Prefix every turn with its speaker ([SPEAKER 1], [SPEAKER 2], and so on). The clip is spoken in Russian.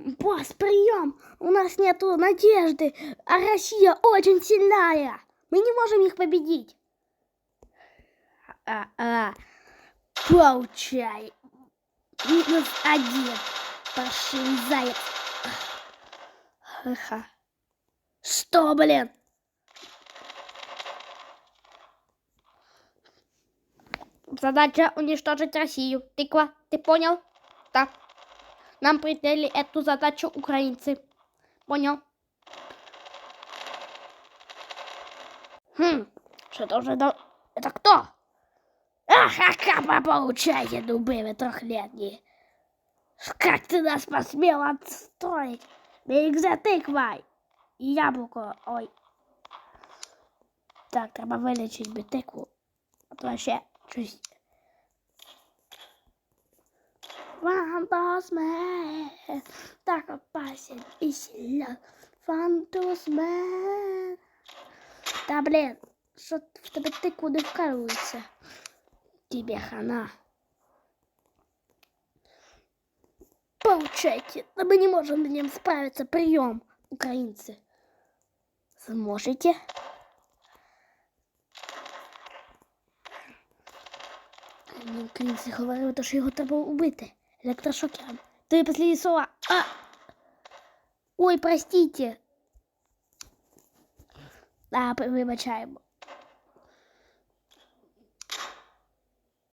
[SPEAKER 1] Босс, прием! У нас нету надежды, а Россия очень сильная. Мы не можем их победить. А, а, получай. Минус один. Паршивый заяц. Ха-ха. Что, блин? Задача уничтожить Россию. Тыква, ты понял? Так. Нам придали эту задачу украинцы. Понял? Хм, что-то уже дал... Это кто? Ах, ака, получайте, дубы вы трехлетние. Как ты нас посмел отстроить? Берег за тыквой. І яблуко. Ой. Так, треба вилічити би тикву. А то ще щось. Фантазме, так опасен і сильно. Фантазме. Та блін, що в тебе тикву не вкалується? Тебе хана. Получайте, но мы не можем с ним справиться. Прием, украинцы. Сможете? Мені українці говорили, що його треба убити електрошокером. Твої последні слова. А! Ой, простите. А, вибачаємо.